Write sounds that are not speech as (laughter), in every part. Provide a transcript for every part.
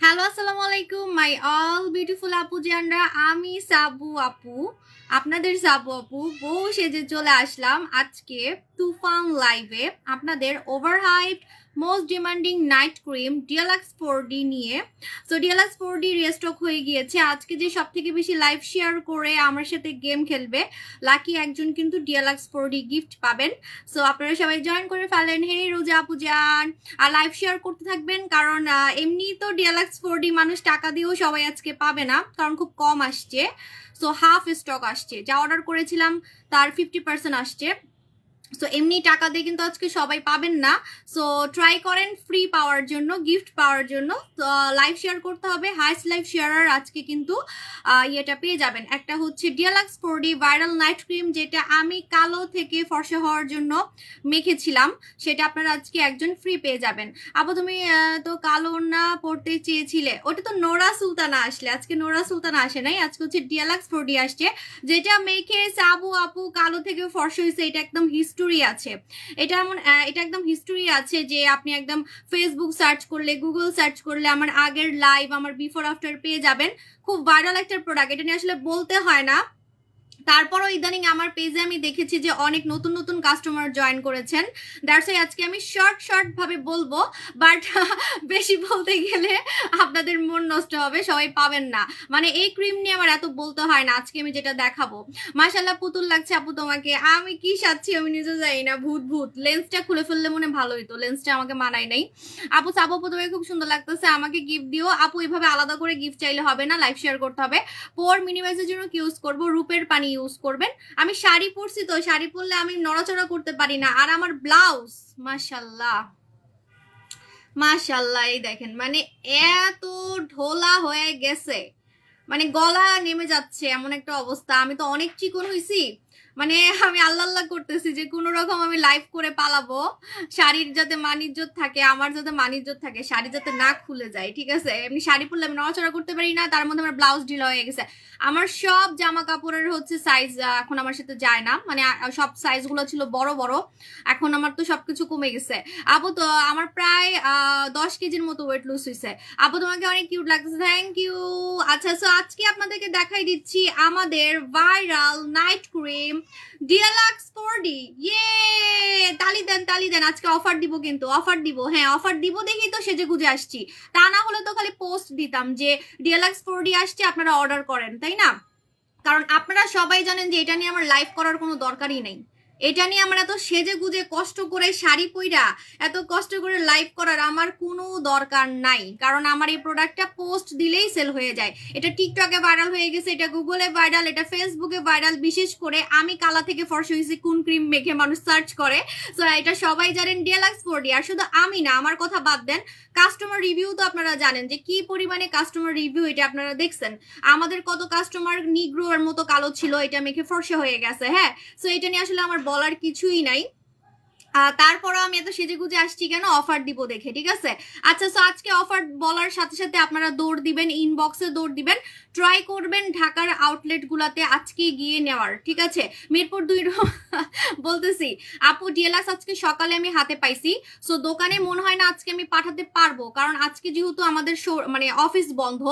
Hello আসসালামু আলাইকুম my all beautiful আপু জানরা আমি সাবু আপু আপনাদের সাবু আপু বউ সেজে চলে আসলাম আজকে তুফান লাইভে আপনাদের overhype most demanding night cream DLX four D নিয়ে। So DLX four D restock হয়ে গিয়েছে। আজকে যে সব থেকে বেশি লাইভ শেয়ার করে আমার সাথে গেম খেলবে লাকি একজন কিন্তু ডিএলএক্স ফোর ডি গিফট পাবেন। সো আপনারা সবাই জয়েন করে ফেলেন। হে রোজা আপু যান আর লাইভ শেয়ার করতে থাকবেন কারণ এমনি তো ডিএলএক্স ফোর ডি মানুষ টাকা দিয়েও সবাই আজকে পাবে না, কারণ খুব কম আসছে। সো হাফ স্টক আসছে। যা অর্ডার করেছিলাম, তার ফিফটি পার্সেন্ট আসছে। সো এমনি টাকা দিয়ে কিন্তু আজকে সবাই পাবেন না। সো ট্রাই করেন ফ্রি পাওয়ার জন্য গিফট পাওয়ার জন্য। লাইভ শেয়ার করতে হবে। হাইস্ট লাইভ শেয়ারার আজকে কিন্তু ইয়েটা পেয়ে যাবেন। একটা হচ্ছে deluxe four D viral night cream যেটা আমি কালো থেকে ফর্সা হওয়ার জন্য মেখেছিলাম। সেটা আপনারা আজকে একজন ফ্রি পেয়ে যাবেন। আপু তুমি তো কালো না পড়তে চেয়েছিলে? ওটা তো নোরা সুলতানা আসলে। আজকে নোরা সুলতানা আসে নাই। আজকে হচ্ছে ডিয়ালাক্স ফোরডি আসছে। যেটা মেখে সাবু আপু কালো থেকে ফর্সা হয়েছে, এটা একদম হিস্টোরি আছে। এটা এমন এটা একদম হিস্টোরি আছে যে আপনি একদম ফেসবুক সার্চ করলে গুগল সার্চ করলে আমার আগের লাইভ আমার বিফোর আফটার পেয়ে যাবেন। খুব ভাইরাল একটা প্রোডাক্ট এটা নিয়ে আসলে বলতে হয় না। তারপরও ইদানিং আমার পেজে আমি দেখেছি যে অনেক নতুন নতুন কাস্টমার জয়েন করেছেন। দ্যাটস ওয়াই আজকে আমি শর্ট শর্ট ভাবে বলব বাট (laughs) বেশি বলতে গেলে আপনাদের মন নষ্ট হবে, সবাই পাবেন না। মানে এই ক্রিম নিয়ে আমার এত বলতে হয় না, আজকে আমি যেটা দেখাবো। মাশাল্লাহ পুতুল লাগছে আপু তোমাকে। আমি কি সাচ্ছি আমি নিজে জানি না, ভূত ভূত। লেন্সটা খুলে ফেললে মনে ভালো হইতো লেন্সটা আমাকে মানায় নাই। আপু সাবু আপু তোমাকে, খুব সুন্দর লাগতেছে। আমাকে গিফট দিও। আপু, এভাবে আলাদা করে গিফট চাইলে হবে না লাইফ শেয়ার করতে হবে। পোর মিনিমাইজের জন্য কি ইউজ করব? রূপের পানি ইউজ করবেন। আমি শাড়ি পরছি তো, শাড়ি পরলে আমি নড়াচড়া করতে পারি না। আর আমার ব্লাউজ মাশাল্লাহ মাশাল্লাহ এই দেখেন মানে এত ঢোলা হয়ে গেছে। মানে গলা নেমে যাচ্ছে এমন একটা অবস্থা। আমি তো অনেক চিকন হয়েছি মানে আমি আল্লাহ আল্লাহ করতেছি যে কোনো রকম আমি লাইভ করে পালাবো। শাড়ির যাতে মানিজ্যত থাকে, আমার যাতে মানিজ্যত থাকে, শাড়ি যাতে না খুলে যায়, ঠিক আছে? এমনি শাড়ি পরলে আমি নড়াচড়া করতে পারি না, তার মধ্যে আমার ব্লাউজ ঢিলা হয়ে গেছে। আমার সব জামা কাপড়ের হচ্ছে সাইজ এখন আমার সাথে যায় না। মানে সব সাইজগুলো ছিল বড় বড়, এখন আমার তো সবকিছু কমে গেছে। আপু তো, আমার প্রায় দশ কেজির মতো ওয়েট লুজ হয়েছে আপু তোমাকে অনেক কিউট লাগছে থ্যাংক ইউ আচ্ছা সো আজকে আপনাদেরকে দেখাই দিচ্ছি আমাদের viral night cream deluxe four D ইয়ে তালি দেন তালি দেন। আজকে অফার দিব কিন্তু অফার দিব। হ্যাঁ অফার দিব দেখেই তো সেজে গুজে আসছি। তা না হলে তো খালি পোস্ট দিতাম যে ডিয়ালাক্স ফোরডি আসছে, আপনারা অর্ডার করেন। তাই না? কারণ আপনারা সবাই জানেন যে এটা নিয়ে আমার লাইভ করার কোনো দরকারই নেই। এটা নিয়ে আমার এত সেজে গুজে কষ্ট করে শাড়ি পইরা, এত কষ্ট করে লাইভ করার আমার কোনো দরকার নাই। কারণ আমার এই প্রোডাক্টটা পোস্ট দিলেই সেল হয়ে যায়। এটা টিকটকে ভাইরাল হয়ে গেছে, এটা গুগলে ভাইরাল এটা ফেসবুকে ভাইরাল বিশেষ করে আমি কালা থেকে ফর্সা হয়েছি, কোন ক্রিম মেখে মানুষ সার্চ করে। সো এটা সবাই জানেন ডিএলাক্স ফোরডি আর শুধু আমি না, আমার কথা বাদ দেন কাস্টমার রিভিউ তো আপনারা জানেন যে কি পরিমাণে কাস্টমার রিভিউ এটা আপনারা দেখছেন। আমাদের কত কাস্টমার নিগ্রোর মতো কালো ছিল, এটা মেখে ফর্সা হয়ে গেছে হ্যাঁ? সো এটা নিয়ে আসলে আমার বলার কিছুই নাই। তারপরে আমি এত সেজে গুজে আসছি কেন? অফার দিব দেখে, ঠিক আছে? আচ্ছা আজকে অফার বলার সাথে সাথে আপনারা দৌড় দিবেন ইনবক্সে দৌড় দিবেন। ট্রাই করবেন ঢাকার আউটলেট গুলাতে আজকে গিয়ে নেওয়ার, ঠিক আছে? মিরপুর দুই (laughs) বলতেছি, আপু ডিএলএস আজকে সকালে আমি হাতে পাইছি। সো দোকানে মনে হয় না আজকে আমি পাঠাতে পারব, কারণ আজকে যেহেতু আমাদের মানে অফিস বন্ধ।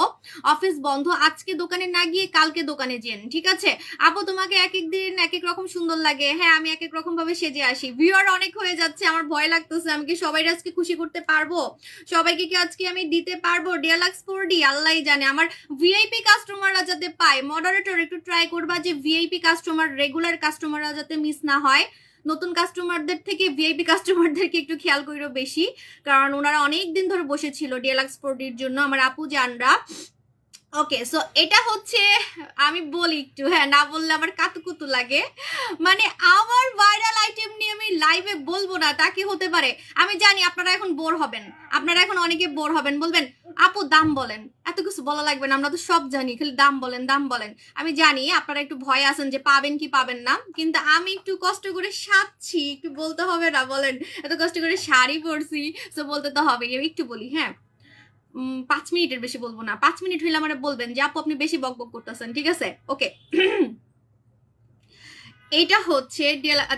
অফিস বন্ধ, আজকে দোকানে না গিয়ে কালকে দোকানে যেন, ঠিক আছে? আপু, তোমাকে এক এক দিন এক এক রকম সুন্দর লাগে। হ্যাঁ আমি এক এক রকম ভাবে সেজে আসি। ভিউয়ার অনেক হয়ে যাচ্ছে, আমার ভয় লাগতেছে, আমি কি সবাই আজকে খুশি করতে পারব? সবাইকে কি আজকে আমি দিতে পারব? ডিয়ালাক্স ফোর ডি আল্লাহই জানে। আমার ভিআইপি কাস্টমাররা যাতে পায় মডারেটর একটু ট্রাই করবা যে ভিআইপি কাস্টমার রেগুলার কাস্টমাররা যাতে মিস না হয়। নতুন কাস্টমারদের থেকে ভিআইপি কাস্টমারদেরকে একটু খেয়াল করিও বেশি, কারণ ওনারা অনেক দিন ধরে বসেছিল ডিয়ালাক্স ফোর ডির জন্য, আমার আপু জানরা। ওকে সো এটা হচ্ছে, আমি বলি একটু হ্যাঁ না বললে আমার কাতুকুতু লাগে। মানে আমার ভাইরাল আইটেম নিয়ে আমি লাইভে বলব না, তা কি হতে পারে? আমি জানি আপনারা এখন বোর হবেন। আপনারা এখন অনেকে বোর হবেন, বলবেন আপু দাম বলেন। এত কিছু বলা লাগবে না, আমরা তো সব জানি, খালি দাম বলেন দাম বলেন। আমি জানি আপনারা একটু ভয় আছেন যে পাবেন কি পাবেন না, কিন্তু আমি একটু কষ্ট করে সাজছি, একটু বলতে হবে না, বলেন। এত কষ্ট করে শাড়ি পরছি তো বলতে তো হবে একটু বলি হ্যাঁ? পাঁচ মিনিটের বেশি বলব না। পাঁচ মিনিট হইলে আমার বলবেন যে, আপু, আপনি বেশি বক বক করতেছেন। ঠিক আছে? ওকে (clears throat) এটা হচ্ছে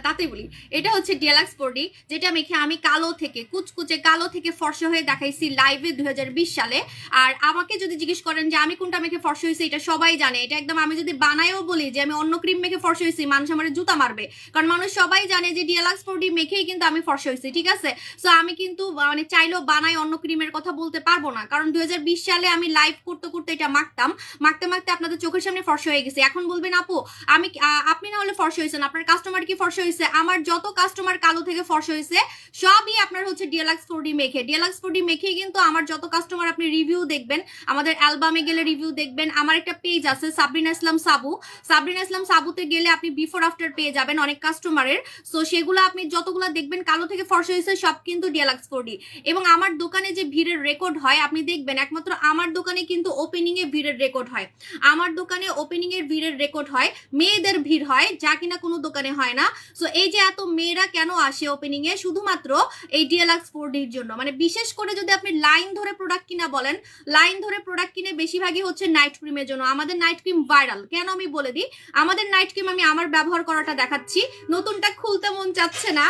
তাতে বলি। এটা হচ্ছে ডিএলাক্স বডি যেটা মেখে আমি কালো থেকে, কুচকুচে কালো থেকে ফর্সা হয়ে দেখাইছি লাইভে দু হাজার বিশ সালে। আর আমাকে যদি জিজ্ঞেস করেন যে আমি কোনটা মেখে ফর্সা হয়েছি এটা সবাই জানে। এটা একদম আমি যদি বানায়ও বলি যে আমি অন্য ক্রিম মেখে ফর্সা হয়েছি মানুষ আমার জুতা মারবে। কারণ মানুষ সবাই জানে যে ডিয়ালাক্স বডি মেখেই কিন্তু আমি ফর্সা হয়েছি ঠিক আছে? সো আমি কিন্তু মানে চাইলেও বানাই অন্য ক্রিমের কথা বলতে পারব না। কারণ দুই হাজার বিশ সালে আমি লাইভ করতে করতে এটা মাখতাম। মাখতে মাখতে আপনাদের চোখের সামনে ফর্সা হয়ে গেছে। এখন বলবেন, আপু, আমি আপনি না হলে ফর্সা হয়েছেন আপনার কাস্টমার কি ফর্সা হয়েছে? আমার যত কাস্টমার কালো থেকে ফর্সা হয়েছে, সবই আপনার হচ্ছে ফোরডি মেখে। ফোরডি মেখে কিন্তু আমার যত কাস্টমার আপনি রিভিউ দেখবেন, আমাদের অ্যালবামে গেলে রিভিউ দেখবেন, আমার একটা পেজ আছে সাবরিনা ইসলাম সাবু সাবরিনা ইসলাম সাবুতে গেলে আপনি বিফোর আফটার পেয়ে যাবেন অনেক কাস্টমারের সো সেগুলো আপনি যতগুলো দেখবেন কালো থেকে ফর্সা হয়েছে, সব কিন্তু ডিএলাক্স ফোরডি এবং আমার দোকানে যে ভিড়ের রেকর্ড হয়, আপনি দেখবেন, একমাত্র আমার দোকানে কিন্তু ওপেনিং এ ভিড়ের রেকর্ড হয়। আমার দোকানে ওপেনিং এর ভিড়ের রেকর্ড হয়, মেয়েদের ভিড় হয়, যা কিনা কোনো দোকানে হয় না। সো এই যে এত মেয়েরা কেন আসে ওপেনিং এ? শুধুমাত্র এই ডিএলএক্স ফোর ডির জন্য। মানে বিশেষ করে যদি আপনি লাইন ধরে প্রোডাক্ট কিনা বলেন লাইন ধরে প্রোডাক্ট কিনে বেশিরভাগই হচ্ছে নাইট ক্রিমের জন্য। আমাদের নাইট ক্রিম ভাইরাল কেন আমি বলে দিই? আমাদের নাইট ক্রিম আমি আমার ব্যবহার করাটা দেখাচ্ছি। নতুনটা খুলতে মন চাচ্ছে না।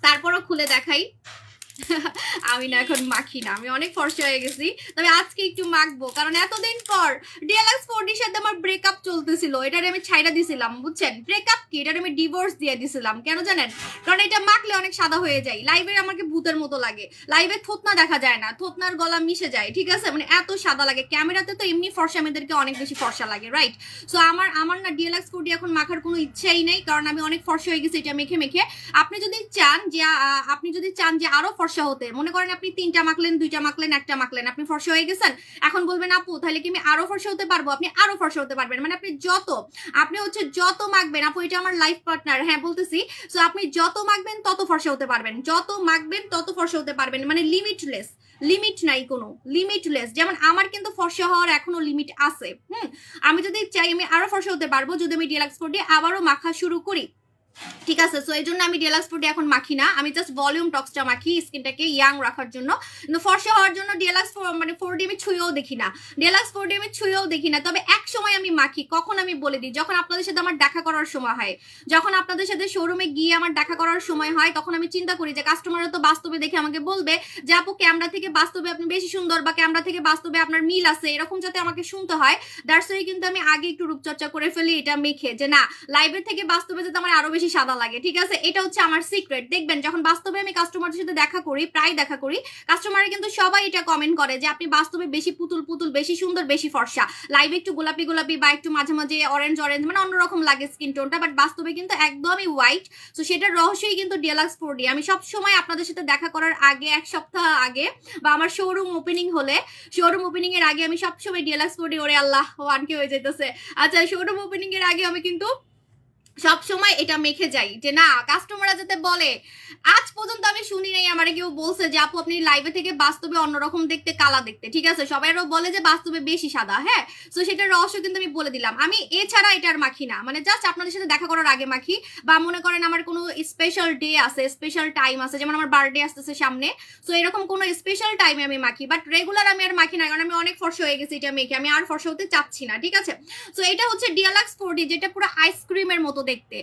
তারপরও খুলে দেখাই। আমি না এখন মাখি না, আমি অনেক ফর্সা হয়ে গেছি, তবে আজকে একটু মাখবো, কারণ এতদিন পর ডিএলএক্স সাথে আমার ব্রেকআপ চলতেছিল আমি দিছিলাম, বুঝছেন? ব্রেকআপ কি? আমি ডিভোর্স দিয়ে দিছিলাম, কেন জানেন? কারণ এটা মাখলে অনেক সাদা হয়ে যায় লাইভে আমাকে ভূতের মতো লাগে লাইভে থতনা দেখা যায় না, থতনার গলা মিশে যায়, ঠিক আছে? মানে এত সাদা লাগে, ক্যামেরাতে তো এমনি ফর্সা মেয়েদেরকে অনেক বেশি ফর্সা লাগে রাইট সো আমার আমার না ডিএলএক্স ফোরটি এখন মাখার কোনো ইচ্ছাই নেই, কারণ আমি অনেক ফর্সা হয়ে গেছি, এটা মেখে মেখে। আপনি যদি চান যে আপনি যদি চান যে আরও ফর্সা হতে। মনে করেন আপনি তিনটা মাখলেন, দুইটা মাখলেন, একটা মাখলেন, আপনি ফর্সা হয়ে গেছেন। এখন বলবেন, আপু, তাহলে কি আমি আরও ফর্সা হতে পারব? আপনি আরও ফর্সা হতে পারবেন। মানে আপনি যত, আপনি হচ্ছে যত মাখবেন, আপু, এটা আমার লাইফ পার্টনার হ্যাঁ বলতেছি। সো আপনি যত মাখবেন, তত ফর্সা হতে পারবেন। যত মাখবেন, তত ফর্সা হতে পারবেন। মানে লিমিটলেস লিমিট নাই কোনো লিমিটলেস যেমন আমার কিন্তু ফর্সা হওয়ার এখনও লিমিট আছে। হুম? আমি যদি চাই আমি আরও ফর্সা হতে পারব, যদি আমি ডিলাক্স ফোর দিয়ে আবারও মাখা শুরু করি ঠিক আছে সো এই জন্য আমি ডিলাক্স ফুডে এখন মাখি না। আমি জাস্ট ভলিউম টক্সটা মাখি, স্কিনটাকে ইয়াং রাখার জন্য। কিন্তু ফর্সা হওয়ার জন্য ডিএলাক্স মানে ফোর ডি আমি ছুঁয়েও দেখি না। ডিএলাক্স ফোর ডি আমি ছুঁয়েও দেখি না। তবে এক সময় আমি মাখি, কখন আমি বলে দিই, যখন আপনাদের সাথে আমার দেখা করার সময় হয়। যখন আপনাদের সাথে শোরুমে গিয়ে আমার দেখা করার সময় হয়, তখন আমি চিন্তা করি যে কাস্টমাররা তো বাস্তবে দেখে আমাকে বলবে যে, আপু ক্যামেরা থেকে বাস্তবে আপনি বেশি সুন্দর বা ক্যামেরা থেকে বাস্তবে আপনার মিল আছে। এরকম যাতে আমাকে শুনতে হয়। দ্যাটস কিন্তু আমি আগে একটু রূপচর্চা করে ফেলি, এটা মেখে যে, না লাইভের থেকে বাস্তবে যাতে আমার আরও বেশি সাদা লাগে, ঠিক আছে? এটা হচ্ছে আমার সিক্রেট দেখবেন, যখন বাস্তবে আমি কাস্টমারদের সাথে দেখা করি, প্রায় দেখা করি কাস্টমার কিন্তু সবাই এটা কমেন্ট করে যে, আপনি বাস্তবে বেশি পুতুল পুতুল, বেশি সুন্দর, বেশি ফর্সা। লাইভে একটু গোলাপি গোলাপি বা একটু মাঝে মাঝে অরেঞ্জ অরেঞ্জ মানে অন্যরকম লাগে স্কিন টোনটা বাট বাস্তবে কিন্তু একদমই হোয়াইট তো সেটার রহস্যই কিন্তু ডিএলাক্স ফোর ডি আমি সব সময় আপনাদের সাথে দেখা করার আগে, এক সপ্তাহ আগে, বা আমার শোরুম ওপেনিং হলে শোরুম ওপেনিং এর আগে আমি সবসময় ডিএলাক্স ফোর ডি ওরে আল্লাহ ওয়ান কে হয়ে যেতেছে আচ্ছা শোরুম ওপেনিং এর আগে আমি কিন্তু সব সময় এটা মেখে যাই যে না কাস্টমাররা যাতে বলে। আজ পর্যন্ত আমি শুনি নাই, আমার কেউ বলছে যে, আপু, আপনি লাইভে থেকে বাস্তবে অন্যরকম দেখতে, কালা দেখতে। ঠিক আছে? সবাই সবাইরও বলে যে, বাস্তবে বেশি সাদা। হ্যাঁ? তো সেটার রহস্য কিন্তু আমি বলে দিলাম। আমি এছাড়া এটা আর মাখি না। মানে জাস্ট আপনাদের সাথে দেখা করার আগে মাখি। বা মনে করেন আমার কোনো স্পেশাল ডে আছে স্পেশাল টাইম আছে, যেমন আমার বার্থডে আসতেছে সামনে। তো এরকম কোনো স্পেশাল টাইমে আমি মাখি। বাট রেগুলার আমি আর মাখি না, কারণ আমি অনেক ফর্সা হয়ে গেছি এটা মেখে। আমি আর ফর্সা হতে চাচ্ছি না, ঠিক আছে? তো এটা হচ্ছে ডিয়ালাক্স ফোরডি যেটা পুরো আইসক্রিমের মতো দেখতে।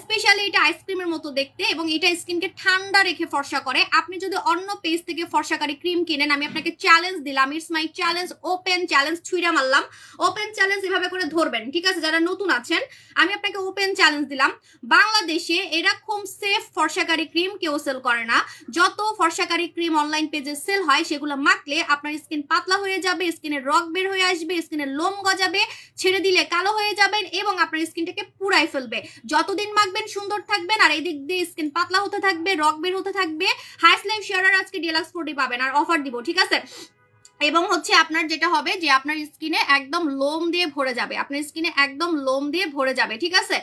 স্পেশালি এটা আইসক্রিমের মতো দেখতে এবং এটা স্কিনকে ঠান্ডা রেখে ফর্সা করে। আপনি যদি অন্য পেজ থেকে ফর্সাকারী ক্রিম কিনেন, আমি আপনাকে চ্যালেঞ্জ দিলাম it's my challenge open challenge ছুঁড়া মারলাম। ওপেন চ্যালেঞ্জ এভাবে করে ধরবেন, ঠিক আছে? যারা নতুন আছেন, আমি আপনাকে ওপেন চ্যালেঞ্জ দিলাম। বাংলাদেশে এরকম সেফ ফর্সাকারী ক্রিম কেউ সেল করে না। যত ফর্সাকারী ক্রিম অনলাইন পেজে সেল হয়, সেগুলো মাখলে আপনার স্কিন পাতলা হয়ে যাবে স্কিনের রক বের হয়ে আসবে স্কিনের লোম গজাবে, ছেড়ে দিলে কালো হয়ে যাবেন এবং আপনার স্কিনটাকে পুরাই ফেলবে। যতদিন মাখবেন সুন্দর থাকবেন, আর এদিক দিক দিয়ে স্কিন পাতলা হতে থাকবে, রক বের হতে থাকবে হাইস্ট লাইফ শেয়ারার আজকে ডিলাক্স ফোর্টি পাবেন, আর অফার দিব, ঠিক আছে? এবং হচ্ছে আপনার যেটা হবে যে আপনার স্কিনে একদম লোম দিয়ে ভরে যাবে। আপনার স্কিনে একদম লোম দিয়ে ভরে যাবে, ঠিক আছে?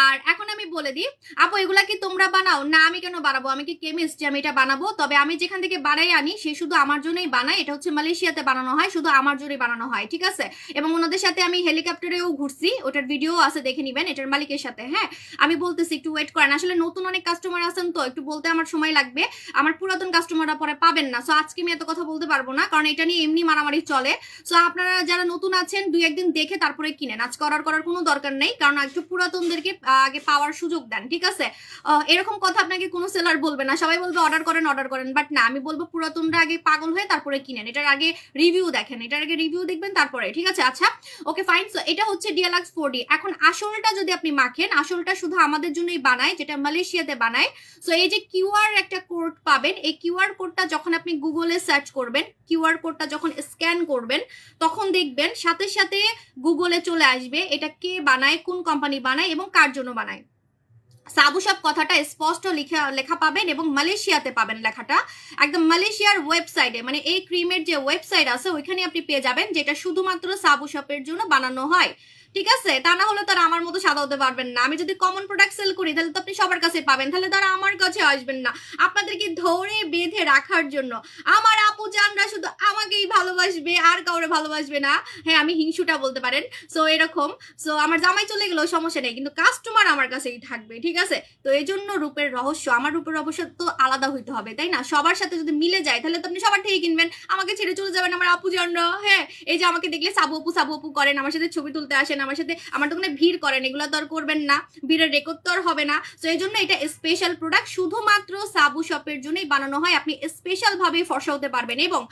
আর এখন আমি বলে দিই, আপু, এগুলা কি তোমরা বানাও? না, আমি কেন বানাবো? আমি কি কেমিস্ট যে আমি এটা বানাবো? তবে আমি যেখান থেকে বানাই আনি, সে শুধু আমার জন্যই বানাই এটা হচ্ছে মালয়েশিয়াতে বানানো হয়, শুধু আমার জন্যই বানানো হয়, ঠিক আছে? এবং ওনাদের সাথে আমি হেলিকপ্টারেও ঘুরছি, ওটার ভিডিও আছে, দেখে নিবেন, এটার মালিকের সাথে হ্যাঁ? আমি বলতেছি, একটু ওয়েট করেন। আসলে নতুন অনেক কাস্টমার আছেন তো, একটু বলতে আমার সময় লাগবে। আমার পুরাতন কাস্টমাররা পরে পাবেন না। সো আজকে আমি এত কথা বলতে পারব না, কারণ এটা নিয়ে এমনি মারামারি চলে। সো আপনারা যারা নতুন আছেন, দুই একদিন দেখে তারপরে কিনেন। আজকে অর্ডার করার কোনো দরকার নেই, কারণ একটু পুরাতনদেরকে আগে পাওয়ার সুযোগ দেন, ঠিক আছে? এরকম কথা আপনাকে কোনো সেলার বলবে না। সবাই বলবে অর্ডার করেন অর্ডার করেন। বাট না, আমি বলব, পুরাতনরা আগে পাগল হয়ে তারপরে কিনেন। এটার আগে রিভিউ দেখেন, এটার আগে রিভিউ দেখবেন, তারপরে, ঠিক আছে? আচ্ছা ওকে ফাইন সো এটা হচ্ছে ডিয়ালাক্স ফোর ডি এখন আসলটা যদি আপনি মাখেন, আসলটা শুধু আমাদের জন্যই বানায়, যেটা মালয়েশিয়াতে বানায়। সো এই যে কিউআর একটা কোড পাবেন, এই কিউআর কোডটা যখন আপনি গুগলে সার্চ করবেন কিউআর কোডটা যখন স্ক্যান করবেন, তখন দেখবেন সাথে সাথে গুগলে চলে আসবে এটা কে বানায়, কোন কোম্পানি বানায় এবং কার জন্য বানায়। সাবু সব কথাটা স্পষ্ট লেখা পাবেন এবং মালয়েশিয়াতে পাবেন লেখাটা। একদম মালয়েশিয়ার ওয়েবসাইটে মানে এই ক্রিমের যে ওয়েবসাইট আছে, ওইখানে আপনি পেয়ে যাবেন, যেটা শুধুমাত্র সাবু শপের জন্য বানানো হয়। ঠিক আছে? তা না হলে তারা আমার মতো সাদা হতে পারবেন না। আমি যদি কমন প্রোডাক্ট সেল করি, তাহলে তো আপনি সবার কাছে পাবেন। তাহলে তারা আমার কাছে আসবেন না। আপনাদেরকে ধরে বেঁধে রাখার জন্য। আমার আপু জানরা শুধু আমাকেই ভালোবাসবে, আর কাউরে ভালোবাসবে না। হ্যাঁ আমি হিংসুটা বলতে পারেন। সো এরকম। সো আমার জামাই চলে গেলেও সমস্যা নেই। কিন্তু কাস্টমার আমার কাছেই থাকবে, ঠিক আছে? তো এই জন্য রূপের রহস্য, আমার রূপের রহস্য তো আলাদা হইতে হবে, তাই না? সবার সাথে যদি মিলে যায়, তাহলে তো আপনি সবার থেকে কিনবেন। আমাকে ছেড়ে চলে যাবেন আমার আপু জানরা। হ্যাঁ এই যে আমাকে দেখলে সাবু আপু সাবু আপু করেন, আমার সাথে ছবি তুলতে আসেন আমার সাথে, আমার দোকানে ভিড় করেন, এগুলো তো আর করবেন না, ভিড়ের রেকর্ড তো আর হবে না। তো এই জন্য এটা স্পেশাল প্রোডাক্ট শুধুমাত্র সাবু শপের জন্যই বানানো হয়, আপনি স্পেশাল ভাবে ফর্সা হতে পারবেন। এবং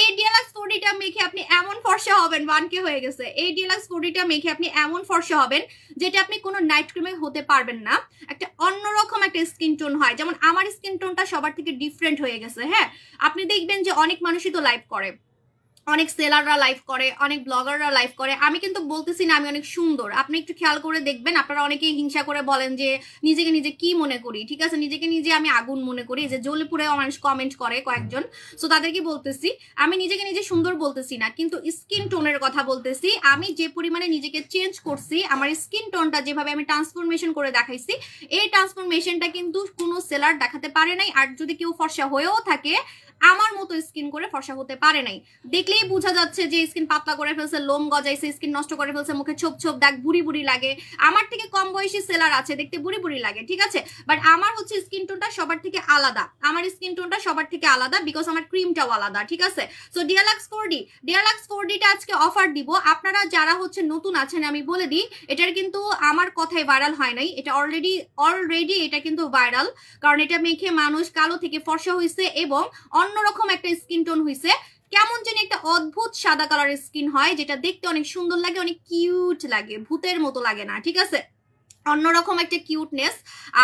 এই ডিএলএক্স ফোরটিটা মেখে আপনি এমন ফর্সা হবেন ওয়ান কে হয়ে গেছে, এই ডিএলএক্স ফোরটিটা মেখে আপনি এমন ফর্সা হবেন, যেটা আপনি কোনো নাইট ক্রিমে হতে পারবেন না। একটা অন্যরকম একটা স্কিন টোন হয়, যেমন আমার স্কিন টোনটা সবার থেকে ডিফারেন্ট হয়ে গেছে হ্যাঁ? আপনি দেখবেন যে অনেক মানুষই তো লাইভ করে। অনেক সেলাররা লাইভ করে, অনেক ব্লগাররা লাইভ করে। আমি কিন্তু বলতেছি না আমি অনেক সুন্দর। আপনি একটু খেয়াল করে দেখবেন, আপনারা অনেকেই হিংসা করে বলেন যে, নিজেকে নিজে কি মনে করি? ঠিক আছে? নিজেকে নিজে আমি আগুন মনে করি। যে জলিপুরে মানুষ কমেন্ট করে কয়েকজন। সো তাদেরকে বলতেছি, আমি নিজেকে নিজে সুন্দর বলতেছি না, কিন্তু স্কিন টোনের কথা বলতেছি। আমি যে পরিমাণে নিজেকে চেঞ্জ করছি, আমার স্কিন টোনটা যেভাবে আমি ট্রান্সফরমেশন করে দেখাইছি, এই ট্রান্সফরমেশনটা কিন্তু কোনো সেলার দেখাতে পারে নাই। আর যদি কেউ ফর্সা হয়েও থাকে আমার মতো স্কিন করে ফর্সা হতে পারে নাই। দেখলেই বোঝা যাচ্ছে যে স্কিন পাতলা করে ফেলছে, লোম গজাইছে স্কিন নষ্ট করে ফেলছে, মুখে ছোপ ছোপ দাগ বুড়ি বুড়ি লাগে। আমার থেকে কম বয়সী সেলার আছে, দেখতে বুড়ি বুড়ি লাগে, ঠিক আছে? বাট আমার হচ্ছে স্কিন টোনটা সবার থেকে আলাদা। আমার স্কিন টোনটা সবার থেকে আলাদা বিকজ আমার ক্রিমটাও আলাদা, ঠিক আছে? So deluxe four D deluxe four ডিটা আজকে অফার দিব। আপনারা যারা হচ্ছে নতুন আছেন, আমি বলে দিই, এটার কিন্তু আমার কথায় ভাইরাল হয় নাই। এটা অলরেডি অলরেডি এটা কিন্তু ভাইরাল কারণ এটা মেখে মানুষ কালো থেকে ফর্সা হয়েছে এবং অন্যরকম একটা স্কিন টোন হয়েছে কেমন যেন একটা অদ্ভুত সাদা কালারের স্কিন হয়, যেটা দেখতে অনেক সুন্দর লাগে, অনেক কিউট লাগে, ভূতের মতো লাগে না, ঠিক আছে? অন্যরকম একটা কিউটনেস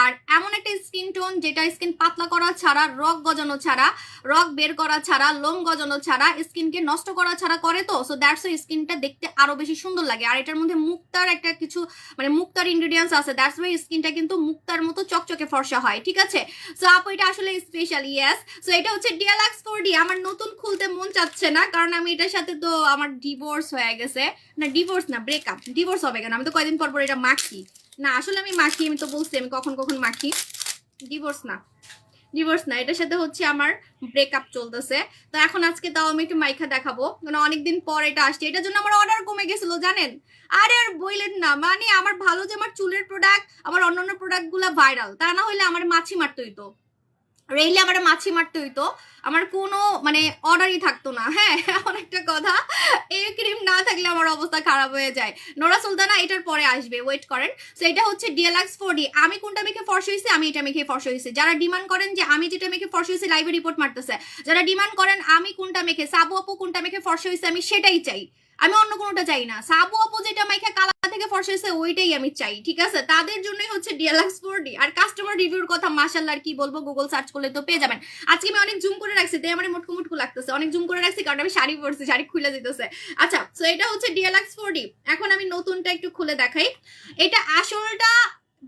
আর এমন একটা স্কিন টোন যেটা স্কিন পাতলা করা ছাড়া রক গজানো ছাড়া রক বের করা ছাড়া, লোম গজানো ছাড়া স্কিনকে নষ্ট করা ছাড়া করে তো? সো দ্যাটস ওই স্কিনটা দেখতে আরও বেশি সুন্দর লাগে। আর এটার মধ্যে মুক্তার একটা কিছু মানে মুক্তার ইনগ্রিডিয়েন্টস আছে। দ্যাটস ওয়াই স্কিনটা কিন্তু মুক্তার মতো চকচকে ফর্সা হয়। ঠিক আছে? সো আপু, এটা আসলে স্পেশাল ইয়েস সো এটা হচ্ছে ডিয়ালাক্স ফোর ডি আমার নতুন খুলতে মন চাচ্ছে না, কারণ আমি এটার সাথে তো আমার ডিভোর্স হয়ে গেছে। না ডিভোর্স না ব্রেকআপ ডিভোর্স হবে কেন? আমি তো কয়দিন পর পর এটা মাখি। না, আসলে আমি মাখি, আমি তো বলছি, আমি কখন কখন মাখি। ডিভোর্স না। ডিভোর্স না, এটার সাথে হচ্ছে আমার ব্রেকআপ চলতেছে। তো এখন আজকে তাও আমি একটু মাইখা দেখাবো। মানে অনেকদিন পর এটা আসছে, এটার জন্য আমার অর্ডার কমে গেছিল, জানেন? আরে আর বইলেন না মানে আমার ভালো যে আমার চুলের প্রোডাক্ট আমার অন্যান্য প্রোডাক্টগুলো ভাইরাল তা না হলে আমার মাছি মারতে হইতো রেইলে আমার মাছি মারতে হইতো। আমার কোনো মানে অর্ডারই থাকতো না হ্যাঁ? (laughs) এমন একটা কথা। এই ক্রিম না থাকলে আমার অবস্থা খারাপ হয়ে যায়। নোরা সুলতানা এটার পরে আসবে ওয়েট করেন। সো এটা হচ্ছে ডিএলএক্স ফোর ডি আমি কোনটা মেখে ফর্স হয়েছে আমি এটা মেখে ফর্স হয়েছে যারা ডিমান্ড করেন যে আমি যেটা মেখে ফর্স হয়েছে লাইভে রিপোর্ট মারতেছে। যারা ডিমান্ড করেন, আমি কোনটা মেখে, সাবু আপু কোনটা মেখে ফর্স হয়েছে আমি সেটাই চাই। আমি অন্য কোনোটা চাই না। সাবু আপু যেটা মাইখা কালা থেকে ফর্সেছে ওইটাই আমি চাই, ঠিক আছে? তাদের জন্যই হচ্ছে ডিএলএক্স ফোর ডি আর কাস্টমার রিভিউর কথা মাসাল্লাহ কি বলব গুগল সার্চ করলে তো পেয়ে যাবেন। আজকে আমি অনেক জুম করে রাখছি, তাই আমার মোটকু মুটকু লাগতেছে। অনেক জুম করে রাখছি, কারণ আমি শাড়ি পরছি, শাড়ি খুলে যেতেছে আচ্ছা তো এটা হচ্ছে ডিএলএক্স ফোর ডি এখন আমি নতুনটা একটু খুলে দেখাই। এটা আসলটা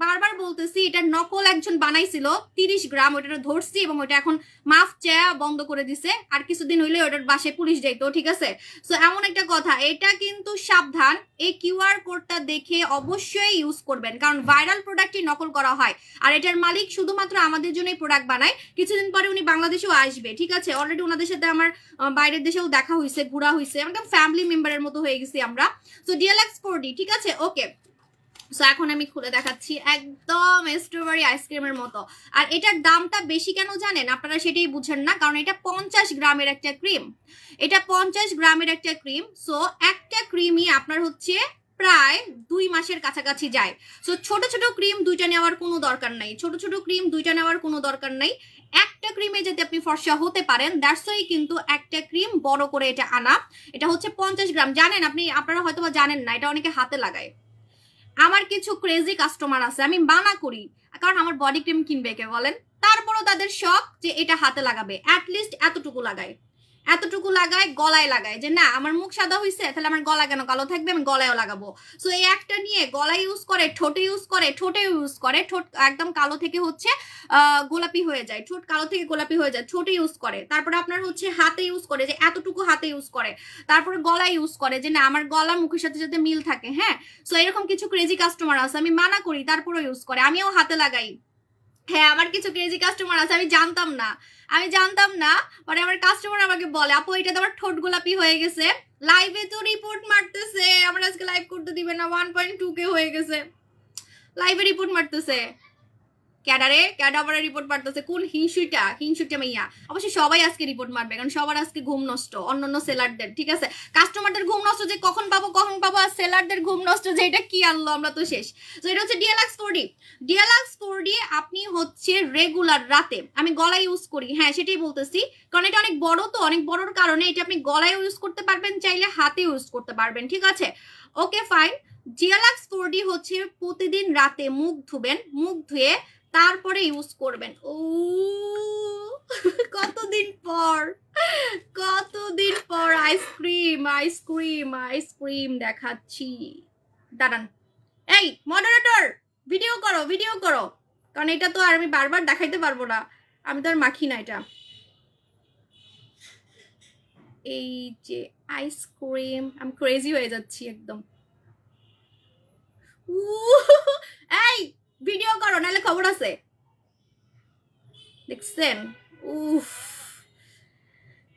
বারবার বলতেছি, এটা নকল একজন বানাইছিল, তিরিশ গ্রাম ওটা ধরছি এবং ওটা এখন মাফ চেয়া বন্ধ করে দিছে। আর কিছুদিন হইলে ওটার বাসে পুলিশ যাইতো, ঠিক আছে? সো এমন একটা কথা, এটা কিন্তু সাবধান, এই কিউআর কোডটা দেখে অবশ্যই ইউজ করবেন। কারণ ভাইরাল প্রোডাক্টটি নকল করা হয়। আর এটার মালিক শুধুমাত্র আমাদের জন্যই প্রোডাক্ট বানায়। কিছুদিন পরে উনি বাংলাদেশেও আসবে, ঠিক আছে? অলরেডি ওনাদের সাথে আমার বাইরের দেশেও দেখা হয়েছে ঘোরা হয়েছে একদম ফ্যামিলি মেম্বারের মতো হয়ে গেছি আমরা। সো ডিএলএক্স ফোর ঠিক আছে? ওকে সো এখন আমি খুলে দেখাচ্ছি একদম স্ট্রবেরি আইসক্রিমের মতো। আর এটার দামটা বেশি কেন জানেন? আপনারা সেটাই বুঝেন না, কারণ এটা পঞ্চাশ গ্রামের একটা ক্রিম এটা পঞ্চাশ গ্রামের একটা ক্রিম সো একটা ক্রিমই আপনার হচ্ছে প্রায় দুই মাসের কাছাকাছি যায়। সো ছোট ছোট ক্রিম দুইটা নেওয়ার কোনো দরকার নাই। ছোট ছোট ক্রিম দুইটা নেওয়ার কোনো দরকার নাই। একটা ক্রিমে যদি আপনি ফর্সা হতে পারেন দ্যাটস ওয়াই কিন্তু একটা ক্রিম বড় করে এটা আনা। এটা হচ্ছে পঞ্চাশ গ্রাম। জানেন, আপনি, আপনারা হয়তো জানেন না, এটা অনেকে হাতে লাগায়। আমার কিছু ক্রেজি কাস্টমার আছে, আমি বানা করি। কারণ আমার বডি ক্রিম কিনবে কে বলেন? তারপরও তাদের শখ যে এটা হাতে লাগাবে অ্যাটলিস্ট এতটুকু লাগায়। এতটুকু লাগায়, গলায় লাগায় যে, না, আমার মুখ সাদা হয়েছে তাহলে আমার গলা কেন কালো থাকবে? আমি গলায়ও লাগাবো। সো এই একটা নিয়ে গলায় ইউজ করে, ঠোঁটে ইউজ করে ঠোঁটে ইউজ করে, ঠোঁট একদম কালো থেকে হচ্ছে গোলাপি হয়ে যায়। ঠোঁট কালো থেকে গোলাপি হয়ে যায়, ঠোঁটে ইউজ করে। তারপরে আপনার হচ্ছে হাতে ইউজ করে, যে, এতটুকু হাতে ইউজ করে। তারপরে গলায় ইউজ করে, যে, না, আমার গলা, মুখের সাথে যাতে মিল থাকে। হ্যাঁ? সো এরকম কিছু ক্রেজি কাস্টমার আছে, আমি মানা করি তারপরে ইউজ করে। আমিও হাতে লাগাই। হ্যাঁ আমার কিছু ক্রেজি কাস্টমার আছে, আমি জানতাম না। আমি জানতাম না পরে আমার কাস্টমার আমাকে বলে, আপু এটা তো আমার ঠোঁট গোলাপি হয়ে গেছে। লাইভে তো রিপোর্ট মারতেছে। আমার আজকে লাইভ করতে দিবে না ওয়ান পয়েন্ট টু কে হয়ে গেছে। লাইভে রিপোর্ট মারতেছে। ক্যাডারে ক্যাডা আবার রিপোর্ট মারতেছে। কোন হিংসুইটা? হিংসুইটা মাইয়া। অবশ্যই সবাই আজকে রিপোর্ট মারবে, কারণ সবার আজকে ঘুম নষ্ট অন্য অন্য সেলারদের ঠিক আছে? কাস্টমারদের ঘুম নষ্ট যে কখন পাবো কখন পাবো, আর সেলারদের ঘুম নষ্ট যে এটা কি আনলো, আমরা তো শেষ। তো এটা হচ্ছে DLX four D DLX four D আপনি হচ্ছে রেগুলার রাতে, আমি গলায় ইউজ করি হ্যাঁ সেটাই বলতেছি। কারণ এটা অনেক বড় তো, অনেক বড়র কারণে এটা আপনি গলায় ইউজ করতে পারবেন, চাইলে হাতে ইউজ করতে পারবেন, ঠিক আছে? Okay fine deluxe four D হচ্ছে প্রতিদিন রাতে মুখ ধুবেন, মুখ ধুয়ে তারপরে ইউজ করবেন। ও, কতদিন পর কতদিন পর আইসক্রিম আইসক্রিম আইসক্রিম দেখাচ্ছি। দাঁড়ান। এই মডারেটর ভিডিও করো ভিডিও করো। কারণ এটা তো আর আমি বারবার দেখাইতে পারব না। আমি তো আর মাখি না এটা। এই যে আইসক্রিম আমি ক্রেজি হয়ে যাচ্ছি একদম। এই ভিডিও করো, নাহলে খবর আছে। দেখছেন? উফ।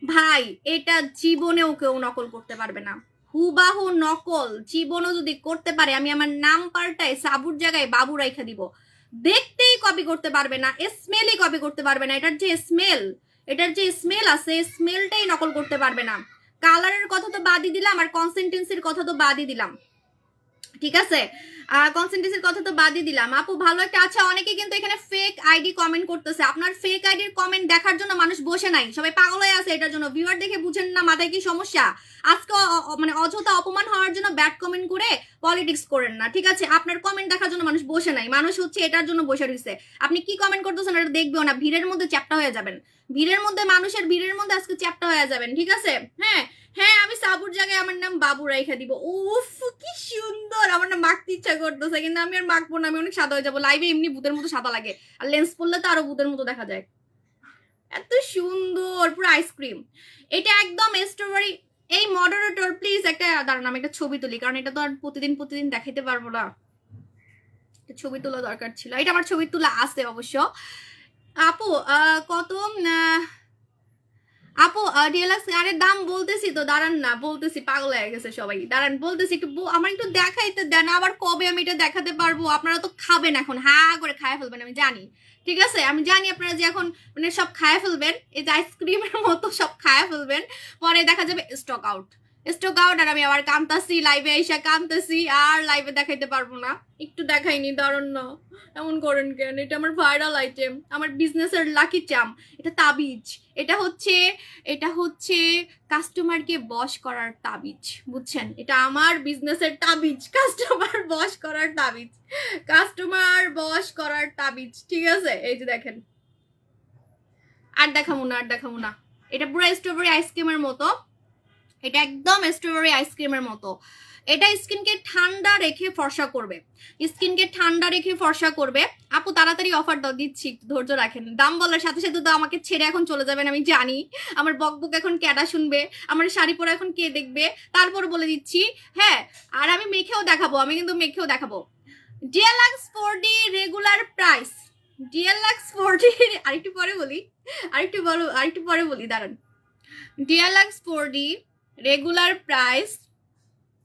ভাই, এটা জীবনেও কেউ নকল করতে পারবে না। হুবাহু নকল। জীবনও যদি করতে পারে, আমি আমার নাম পাল্টায় সাবুর জায়গায় বাবু রাইখা দিব। দেখতেই কপি করতে পারবে না স্মেলই কপি করতে পারবে না। এটার যে স্মেল এটার যে স্মেল আছে স্মেলটাই নকল করতে পারবে না। কালারের কথা তো বাদই দিলাম, আর কনসেন্টেন্সির কথা তো বাদই দিলাম। ঠিক আছে? কনসেন্টেন্সির কথা তো বাদই দিলাম। আপু, ভালো একটা আচ্ছা অনেকে কিন্তু এখানে ফেক আইডি কমেন্ট করতেছে। আপনার ফেক আইডির কমেন্ট দেখার জন্য মানুষ বসে নাই। সবাই পাগল হয়ে আছে এটার জন্য। ভিউয়ার দেখে বুঝেন না মাথায় কি সমস্যা। আজকে মানে অযথা অপমান হওয়ার জন্য ব্যাড কমেন্ট করে পলিটিক্স করেন না, ঠিক আছে? আপনার কমেন্ট দেখার জন্য মানুষ বসে নাই। মানুষ হচ্ছে এটার জন্য বসে রয়েছে। আপনি কি কমেন্ট করতেছেন এটা দেখবেও না। ভিড়ের মধ্যে চ্যাপটা হয়ে যাবেন। ভিড়ের মধ্যে, মানুষের ভিড়ের মধ্যে আজকে চ্যাপটা হয়ে যাবেন, ঠিক আছে? হ্যাঁ? আমি জায়গায় আমার নাম বাবু রাইখা দিব। উফ, কি সুন্দর! আমার না মাখতে ইচ্ছা করতেছে, কিন্তু আমি আর মাখবো না, আমি অনেক সাদা হয়ে যাব। লাইভে এমনি ভূতের মতো সাদা লাগে। আর লেন্স পরলে তো আরও ভূতের মতো দেখা যায়। এত সুন্দর, পুরো আইসক্রিম এটা একদম স্ট্রবেরি এই মডারেটর প্লিজ একটা, দাঁড়ান, আমি একটা ছবি তুলি, কারণ এটা তো আর প্রতিদিন প্রতিদিন দেখাইতে পারব না। ছবি তোলা দরকার ছিল। এটা আমার ছবি তোলা আছে অবশ্য। আপু কত আপু ডিএলএক্স গানের দাম বলতেছি তো, দাঁড়ান না, বলতেছি পাগল হয়ে গেছে সবাই। দাঁড়ান, বলতেছি একটু আমার একটু দেখাইতে দেন, আবার কবে আমি এটা দেখাতে পারব? আপনারা তো খাবেন এখন, হা করে খায় ফেলবেন, আমি জানি। ঠিক আছে? আমি জানি আপনারা যে এখন মানে সব খায় ফেলবেন, এই যে আইসক্রিমের মতো সব খায় ফেলবেন, পরে দেখা যাবে স্টক আউট স্টক আউট আর আমি আবার কামতাছি লাইভে এসে কামতেছি আর লাইভে দেখাইতে পারব না। একটু দেখাইনি, দারুণ না। এমন করেন কেন? এটা আমার ভাইরাল আইটেম আমার বিজনেসের লাকি চাম এটা তাবিজ। এটা হচ্ছে এটা হচ্ছে কাস্টমারকে বশ করার তাবিজ, বুঝছেন? এটা আমার বিজনেসের তাবিজ কাস্টমার বশ করার তাবিজ। কাস্টমার বশ করার তাবিজ, ঠিক আছে? এই যে দেখেন। আর দেখাবো না, আর দেখাবো না। এটা পুরো স্ট্রবেরি আইসক্রিমের মতো। এটা একদম স্ট্রবেরি আইসক্রিমের মতো। এটা স্কিনকে ঠান্ডা রেখে ফর্সা করবে। স্কিনকে ঠান্ডা রেখে ফর্সা করবে। আপু, তাড়াতাড়ি অফার দাও, দিচ্ছি ধৈর্য রাখেন। দাম বলার সাথে সাথে তো আমাকে ছেড়ে এখন চলে যাবেন, আমি জানি। আমার বকবক এখন ক্যাডা শুনবে, আমার শাড়ি পরে এখন কে দেখবে, তারপর বলে দিচ্ছি হ্যাঁ আর আমি মেখেও দেখাবো, আমি কিন্তু মেখেও দেখাবো। DLX four D regular price DLX four D আরেকটু পরে বলি, আরেকটু বলো, আরেকটু পরে বলি, দাঁড়ান। DLX four D regular price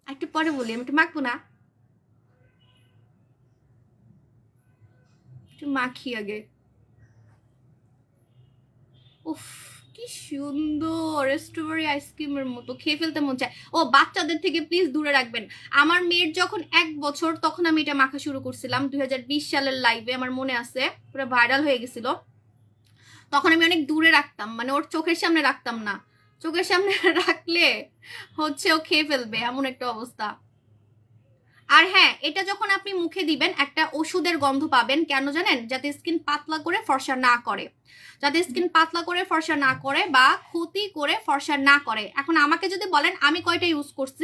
একটু পরে বলি, আমি একটু মাখবো না? একটু মাখি আগে। উফ, কি সুন্দর স্ট্রবেরি আইসক্রিমের মতো, খেয়ে ফেলতে মন চায়। ও, বাচ্চাদের থেকে প্লিজ দূরে রাখবেন। আমার মেয়ের যখন এক বছর, তখন আমি এটা মাখা শুরু করছিলাম। দুই হাজার বিশ সালের লাইভে আমার মনে আছে, পুরো ভাইরাল হয়ে গেছিল। তখন আমি অনেক দূরে রাখতাম মানে ওর চোখের সামনে রাখতাম না। চোখের সামনে (laughs) রাখলে হচ্ছে ও খেয়ে ফেলবে, এমন একটা অবস্থা। আর হ্যাঁ এটা যখন আপনি মুখে দিবেন, একটা ওষুধের গন্ধ পাবেন, কেন জানেন? যাতে স্কিন পাতলা করে ফর্সা না করে। যাতে স্কিন পাতলা করে ফর্সা না করে বা ক্ষতি করে ফর্সা না করে। এখন আমাকে যদি বলেন, আমি কয়টা ইউজ করছি?